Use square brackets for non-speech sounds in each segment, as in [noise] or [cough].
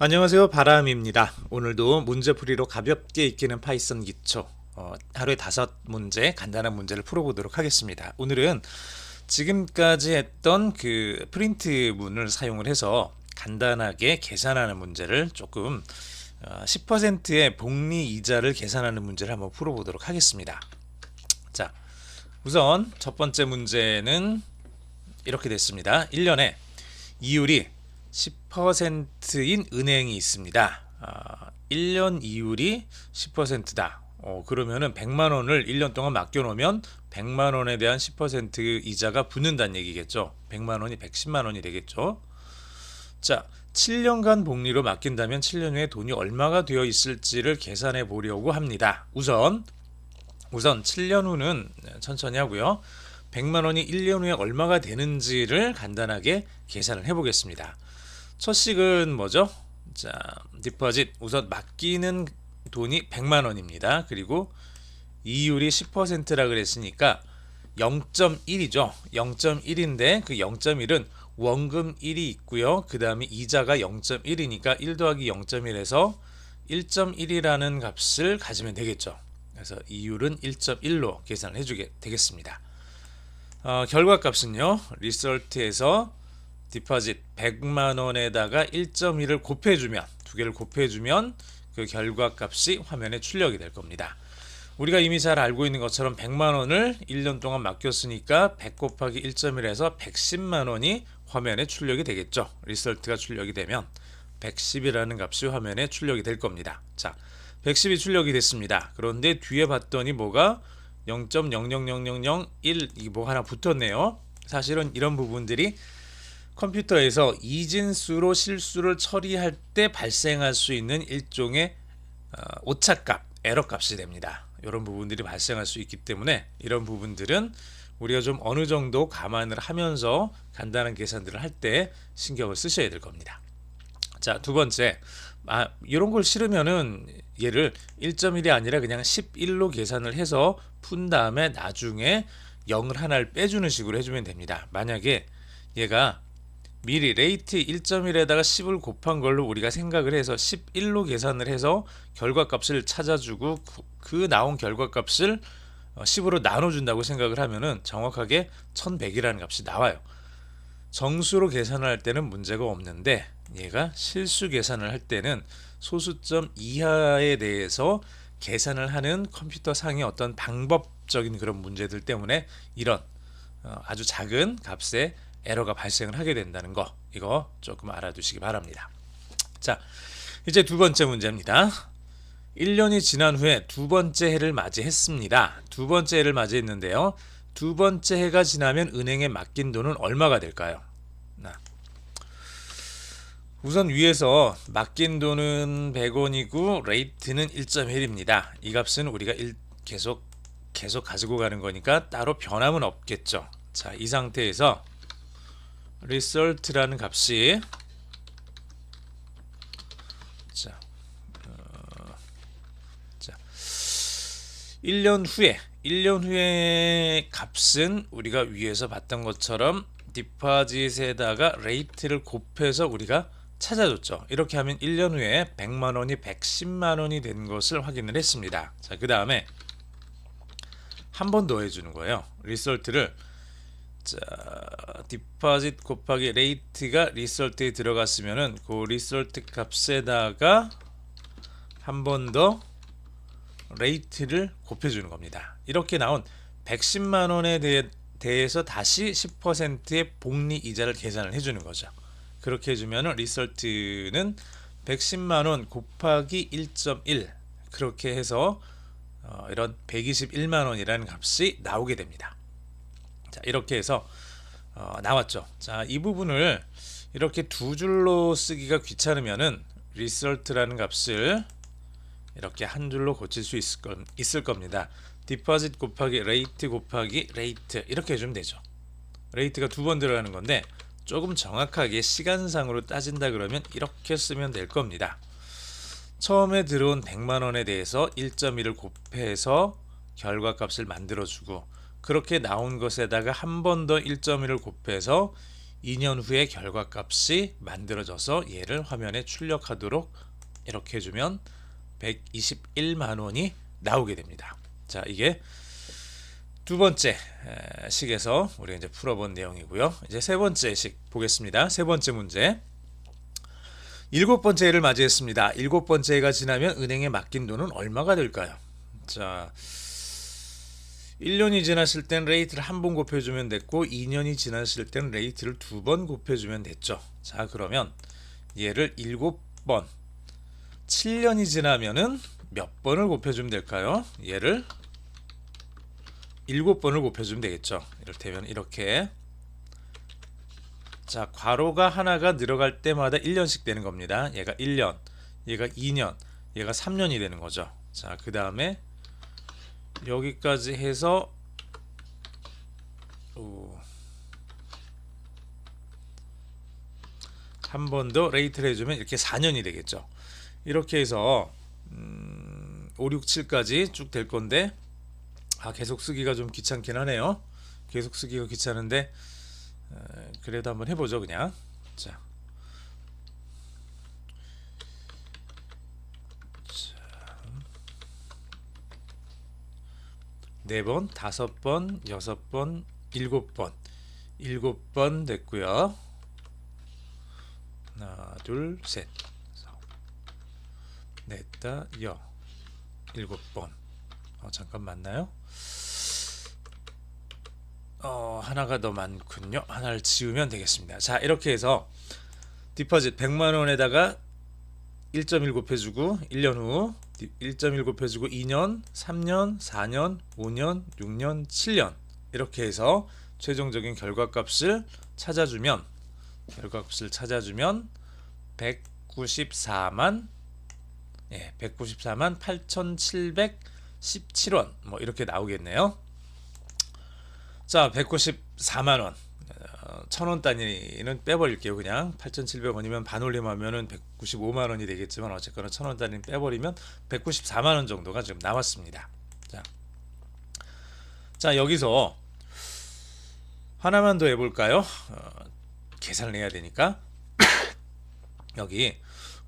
안녕하세요 바람입니다. 오늘도 문제풀이로 가볍게 익히는 파이썬 기초 어, 하루에 다섯 문제 간단한 문제를 풀어보도록 하겠습니다. 오늘은 지금까지 했던 그 프린트 문을 사용을 해서 간단하게 계산하는 문제를 조금 어, 10%의 복리 이자를 계산하는 문제를 한번 풀어보도록 하겠습니다. 자 우선 첫 번째 문제는 이렇게 됐습니다. 1년에 이율이 10%인 은행이 있습니다. 아, 1년 이율이 10%다. 어, 그러면은 100만 원을 1년 동안 맡겨 놓으면 100만 원에 대한 10% 이자가 붙는다는 얘기겠죠. 100만 원이 110만 원이 되겠죠. 자, 7년간 복리로 맡긴다면 7년 후에 돈이 얼마가 되어 있을지를 계산해 보려고 합니다. 우선 우선 7년 후는 천천히 하고요. 100만 원이 1년 후에 얼마가 되는지를 간단하게 계산을 해 보겠습니다. 첫 식은 뭐죠? 자, 디퍼짓 우선 맡기는 돈이 100만 원입니다. 그리고 이율이 10%라 그랬으니까 0.1이죠. 0.1인데 그 0.1은 원금 1이 있고요. 그 다음에 이자가 0.1이니까 1 더하기 0.1에서 1.1이라는 값을 가지면 되겠죠. 그래서 이율은 1.1로 계산을 해주게 되겠습니다. 어, 결과값은요. 리설트에서 디파짓 100만 원에다가 1.1을 곱해주면 두 개를 곱해주면 그 결과값이 화면에 출력이 될 겁니다. 우리가 이미 잘 알고 있는 것처럼 100만 원을 1년 동안 맡겼으니까 100 곱하기 1.1에서 110만 원이 화면에 출력이 되겠죠. 리설트가 출력이 되면 110이라는 값이 화면에 출력이 될 겁니다. 자, 110이 출력이 됐습니다. 그런데 뒤에 봤더니 뭐가 0.00001 이게 뭐 하나 붙었네요. 사실은 이런 부분들이 컴퓨터에서 이진수로 실수를 처리할 때 발생할 수 있는 일종의 어, 오차값, 에러값이 됩니다. 이런 부분들이 발생할 수 있기 때문에 이런 부분들은 우리가 좀 어느 정도 감안을 하면서 간단한 계산들을 할 때 신경을 쓰셔야 될 겁니다. 자, 두 번째. 아, 이런 걸 싫으면은 얘를 1.1이 아니라 그냥 11로 계산을 해서 푼 다음에 나중에 0을 하나를 빼주는 식으로 해주면 됩니다. 만약에 얘가 미리 레이트 1.1에다가 10을 곱한 걸로 우리가 생각을 해서 11로 계산을 해서 결과값을 찾아주고 그- 그 나온 결과값을 10으로 나눠준다고 생각을 하면은 정확하게 1100이라는 값이 나와요. 정수로 계산을 할 때는 문제가 없는데 얘가 실수 계산을 할 때는 소수점 이하에 대해서 계산을 하는 컴퓨터 상의 어떤 방법적인 그런 문제들 때문에 이런 어, 아주 작은 값에 에러가 발생을 하게 된다는 거 이거 조금 알아두시기 바랍니다. 자, 이제 두 번째 문제입니다. 1년이 지난 후에 두 번째 해를 맞이했습니다. 두 번째 해를 맞이했는데요. 두 번째 해가 지나면 은행에 맡긴 돈은 얼마가 될까요? 나. 우선 위에서 맡긴 돈은 100원이고 레이트는 1.1입니다. 이 값은 우리가 일, 계속 계속 가지고 가는 거니까 따로 변함은 없겠죠. 자, 이 상태에서 result라는 값이 자, 어, 자 1년 후에 1년 후에 값은 우리가 위에서 봤던 것처럼 디파짓에다가 레이트를 곱해서 우리가 찾아줬죠. 이렇게 하면 1년 후에 100만 원이 110만 원이 된 것을 확인을 했습니다. 자, 그 다음에 한 번 더 해주는 거예요. 리설트를 자, 디파짓 곱하기 레이트가 리설트에 들어갔으면은 그 리설트 값에다가 한 번 더 레이트를 곱해주는 겁니다. 이렇게 나온 110만 원에 대해, 대해서 다시 10%의 복리 이자를 계산을 해주는 거죠. 그렇게 해주면은 리설트는 110만 원 곱하기 1.1 그렇게 해서 어, 이런 121만 원이라는 값이 나오게 됩니다. 자 이렇게 해서 어, 나왔죠. 자 이 부분을 이렇게 두 줄로 쓰기가 귀찮으면은 result라는 값을 이렇게 한 줄로 고칠 수 있을, 거, 있을 겁니다. 디파짓 곱하기 레이트 곱하기 레이트 이렇게 해주면 되죠. 레이트가 두 번 들어가는 건데 조금 정확하게 시간상으로 따진다 그러면 이렇게 쓰면 될 겁니다. 처음에 들어온 100만 원에 대해서 1.1을 곱해서 결과값을 만들어주고 그렇게 나온 것에다가 한 번 더 1.1을 곱해서 2년 후에 결과값이 만들어져서 얘를 화면에 출력하도록 이렇게 해주면 121만 원이 나오게 됩니다. 자, 이게 두 번째 에, 식에서 우리가 이제 풀어본 내용이고요. 이제 세 번째 식 보겠습니다. 세 번째 문제. 일곱 번째 해를 맞이했습니다. 일곱 번째 해가 지나면 은행에 맡긴 돈은 얼마가 될까요? 자, 1년이 지났을 땐 레이트를 한 번 곱해주면 됐고 2년이 지났을 땐 레이트를 두 번 곱해주면 됐죠. 자 그러면 얘를 7번 7년이 지나면은 몇 번을 곱해주면 될까요? 얘를 7번을 곱해주면 되겠죠. 이를테면 이렇게 자 괄호가 하나가 늘어갈 때마다 1년씩 되는 겁니다. 얘가 1년, 얘가 2년, 얘가 3년이 되는 거죠. 자 그 다음에 여기까지 해서 한 번 더 레이트를 해주면 이렇게 4년이 되겠죠. 이렇게 해서 음, 5, 6, 7까지 쭉 될 건데 아 계속 쓰기가 좀 귀찮긴 하네요. 계속 쓰기가 귀찮은데 에, 그래도 한번 해보죠 그냥. 자. 네 번, 다섯 번, 여섯 번, 일곱 번, 일곱 번 됐고요. 하나, 둘, 셋, 넷, 다, 여, 일곱 번. 어, 잠깐 맞나요? 어, 하나가 더 많군요. 하나를 지우면 되겠습니다. 자, 이렇게 해서 디퍼짓 100만 원에다가 1.1 곱해주고 1년 후 1.1 곱해주고 2년, 3년, 4년, 5년, 6년, 7년 이렇게 해서 최종적인 결과값을 찾아주면 결과값을 찾아주면 194만 예, 194만 8,717원 뭐 이렇게 나오겠네요. 자, 194만 원. 어, 천원 단위는 빼버릴게요. 그냥 8,700원이면 반올림하면은 195만 원이 되겠지만 어쨌거나 천원 단위는 빼버리면 194만 원 정도가 지금 나왔습니다. 자, 자 여기서 하나만 더 해볼까요? 어, 계산을 해야 되니까 [coughs] 여기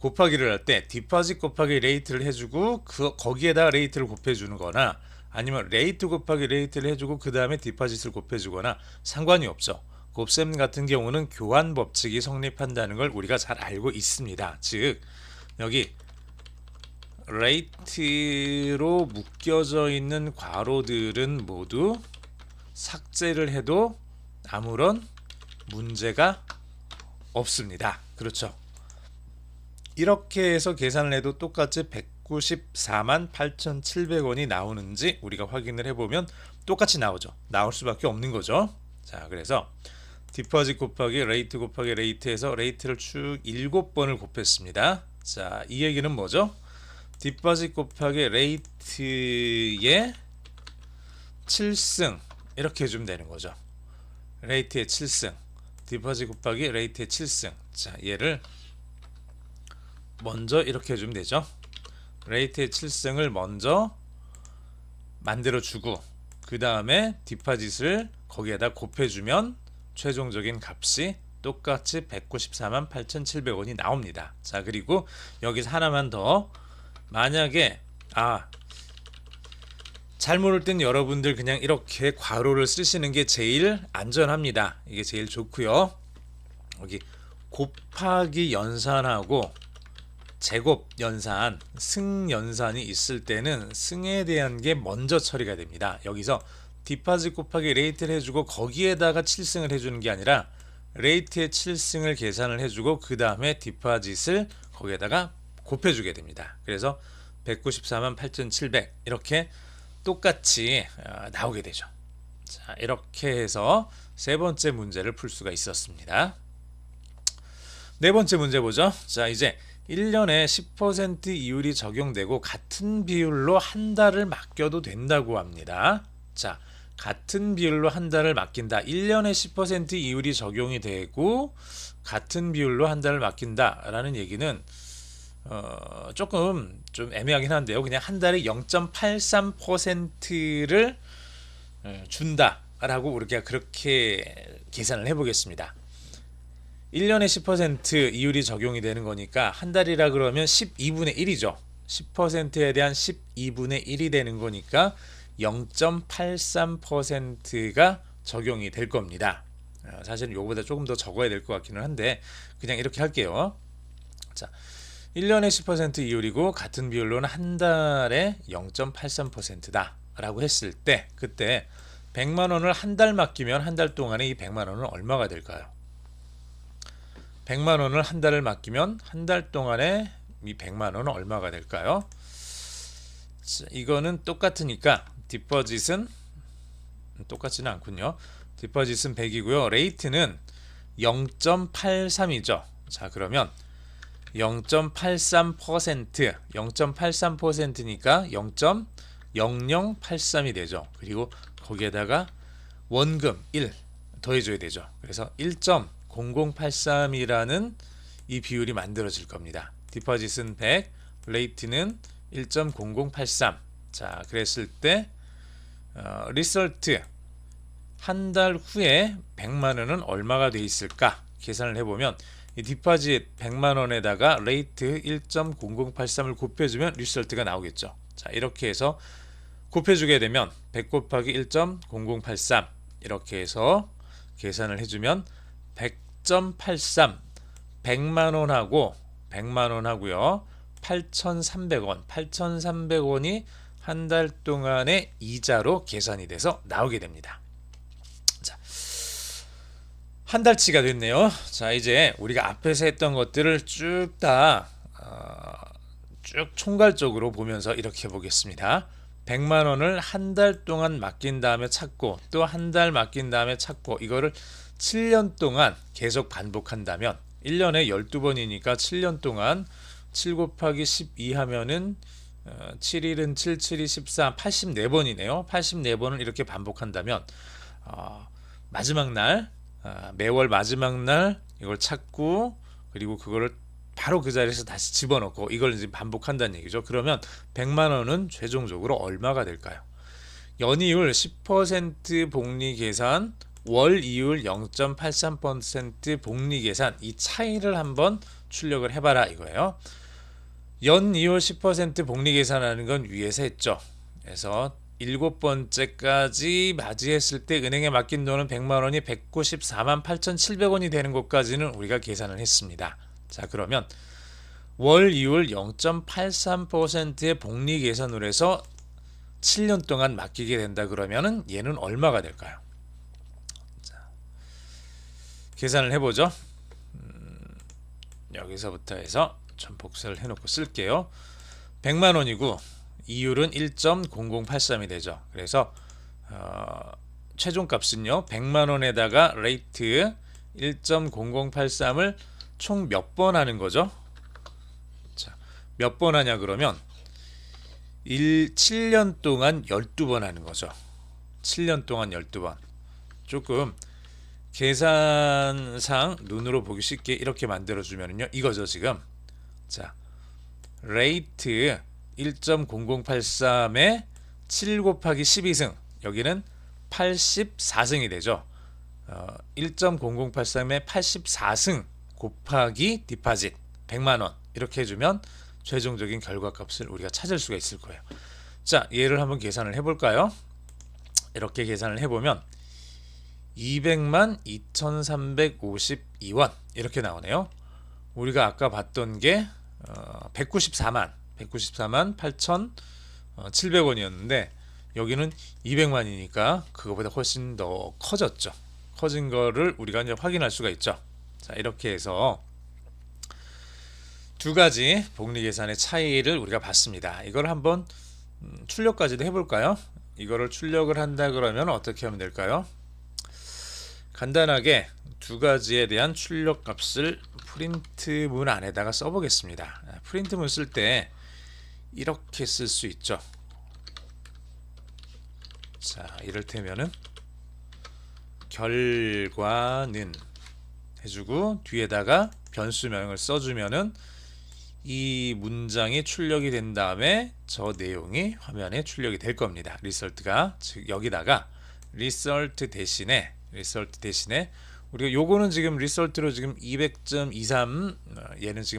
곱하기를 할 때 디파짓 곱하기 레이트를 해주고 그 거기에다 레이트를 곱해주는거나 아니면 레이트 곱하기 레이트를 해주고 그 다음에 디파짓을 곱해주거나 상관이 없죠. 곱셈 같은 경우는 교환 법칙이 성립한다는 걸 우리가 잘 알고 있습니다. 즉 여기 레이트로 묶여져 있는 괄호들은 모두 삭제를 해도 아무런 문제가 없습니다. 그렇죠. 이렇게 해서 계산을 해도 똑같이 194만 8,700원이 나오는지 우리가 확인을 해보면 똑같이 나오죠. 나올 수밖에 없는 거죠. 자, 그래서 디퍼짓 곱하기 레이트 곱하기 레이트에서 레이트를 쭉 7번을 곱했습니다. 자, 이 얘기는 뭐죠? 디퍼짓 곱하기 레이트의 7승 이렇게 해주면 되는 거죠. 레이트의 7승 디퍼짓 곱하기 레이트의 7승 자 얘를 먼저 이렇게 해주면 되죠. 레이트의 7승을 먼저 만들어 주고 그 다음에 디파짓을 거기에다 곱해주면 최종적인 값이 똑같이 194만 8,700원이 나옵니다. 자 그리고 여기서 하나만 더 만약에 아 잘 모를 땐 여러분들 그냥 이렇게 괄호를 쓰시는 게 제일 안전합니다. 이게 제일 좋고요. 여기 곱하기 연산하고 제곱 연산, 승 연산이 있을 때는 승에 대한 게 먼저 처리가 됩니다. 여기서 디파짓 곱하기 레이트를 해주고 거기에다가 7승을 해주는 게 아니라 레이트의 7승을 계산을 해주고 그 다음에 디파짓을 거기에다가 곱해주게 됩니다. 그래서 194만 8,700 이렇게 똑같이 어, 나오게 되죠. 자, 이렇게 해서 세 번째 문제를 풀 수가 있었습니다. 네 번째 문제 보죠. 자, 이제 1년에 10% 이율이 적용되고 같은 비율로 한 달을 맡겨도 된다고 합니다. 자, 같은 비율로 한 달을 맡긴다. 1년에 10% 이율이 적용이 되고 같은 비율로 한 달을 맡긴다라는 얘기는 어, 조금 좀 애매하긴 한데요. 그냥 한 달에 0.83%를 어, 준다라고 우리가 그렇게 계산을 해보겠습니다. 1년에 10% 이율이 적용이 되는 거니까 한 달이라 그러면 12분의 1이죠. 10%에 대한 12분의 1이 되는 거니까 0.83%가 적용이 될 겁니다. 어, 사실은 요거보다 조금 더 적어야 될 것 같기는 한데 그냥 이렇게 할게요. 자, 1년에 10% 이율이고 같은 비율로는 한 달에 0.83%다 라고 했을 때 그때 100만 원을 한 달 맡기면 한 달 동안에 이 100만 원은 얼마가 될까요? 100만 원을 한 달을 맡기면 한 달 동안에 이 100만 원은 얼마가 될까요? 자, 이거는 똑같으니까 디퍼짓은 똑같지는 않군요. 디퍼짓은 100이고요. 레이트는 0.83이죠. 자, 그러면 0.83% 0.83%니까 0.0083이 되죠. 그리고 거기에다가 원금 1 더해줘야 되죠. 그래서 1.0083이라는 이 비율이 만들어질 겁니다. 디퍼짓은 100, 레이트는 1.0083. 자, 그랬을 때 어, 리설트 한 달 후에 100만 원은 얼마가 돼 있을까? 계산을 해보면 이 디파짓 100만 원에다가 레이트 1.0083을 곱해주면 리설트가 나오겠죠. 자, 이렇게 해서 곱해주게 되면 100 곱하기 1.0083 이렇게 해서 계산을 해주면 100.83 100만 원하고 100만 원하고요. 8,300원, 8,300원이 한 달 동안의 이자로 계산이 돼서 나오게 됩니다. 자, 한 달치가 됐네요. 자, 이제 우리가 앞에서 했던 것들을 쭉 다 어, 쭉 총괄적으로 보면서 이렇게 보겠습니다. 100만 원을 한 달 동안 맡긴 다음에 찾고 또 한 달 맡긴 다음에 찾고 이거를 7년 동안 계속 반복한다면 1년에 12번이니까 7년 동안 7 곱하기 12 하면은 어, 7일은 7, 7이 14, 84번이네요. 84번을 이렇게 반복한다면 어, 마지막 날 어, 매월 마지막 날 이걸 찾고 그리고 그거를 바로 그 자리에서 다시 집어넣고 이걸 이제 반복한다는 얘기죠. 그러면 100만 원은 최종적으로 얼마가 될까요? 연이율 10% 복리 계산, 월 이율 0.83% 복리 계산 이 차이를 한번 출력을 해봐라 이거예요. 연 이율 10% 복리 계산하는 건 위에서 했죠. 그래서 일곱 번째까지 맞이했을 때 은행에 맡긴 돈은 100만 원이 194만 8,700원이 되는 것까지는 우리가 계산을 했습니다. 자 그러면 월 이율 0.83%의 복리 계산으로 해서 7년 동안 맡기게 된다 그러면은 얘는 얼마가 될까요? 자, 계산을 해보죠. 음, 여기서부터 해서 전 복사를 해놓고 쓸게요. 100만 원이고 이율은 1.0083이 되죠. 그래서 어, 최종 값은요 100만 원에다가 레이트 1.0083을 총 몇 번 하는 거죠? 자, 몇 번 하냐 그러면 1, 7년 동안 12번 하는 거죠. 7년 동안 12번. 조금 계산상 눈으로 보기 쉽게 이렇게 만들어 주면은요. 이거죠, 지금. 자. 레이트 1.0083에 7 곱하기 12승. 여기는 84승이 되죠. 어, 1.0083에 84승 곱하기 디파짓 100만 원 이렇게 해주면 최종적인 결과값을 우리가 찾을 수가 있을 거예요. 자, 얘를 한번 계산을 해볼까요? 이렇게 계산을 해보면 200만 2,352원 이렇게 나오네요. 우리가 아까 봤던 게 어, 194만 194만 8,700원이었는데 여기는 200만이니까 그거보다 훨씬 더 커졌죠. 커진 거를 우리가 이제 확인할 수가 있죠. 자, 이렇게 해서 두 가지 복리 계산의 차이를 우리가 봤습니다. 이걸 한번 음, 출력까지도 해볼까요? 이거를 출력을 한다 그러면 어떻게 하면 될까요? 간단하게 두 가지에 대한 출력 값을 프린트문 안에다가 써보겠습니다. 아, 프린트문 쓸 때 이렇게 쓸 수 있죠. 자, 이를테면은 결과는 해주고 뒤에다가 변수명을 써주면은 이 문장이 출력이 된 다음에 저 내용이 화면에 출력이 될 겁니다. 리설트가 즉 여기다가 리설트 대신에 리설트 대신에 우리가 요거는 지금 리설트로 지금 200.23 어, 얘는 지금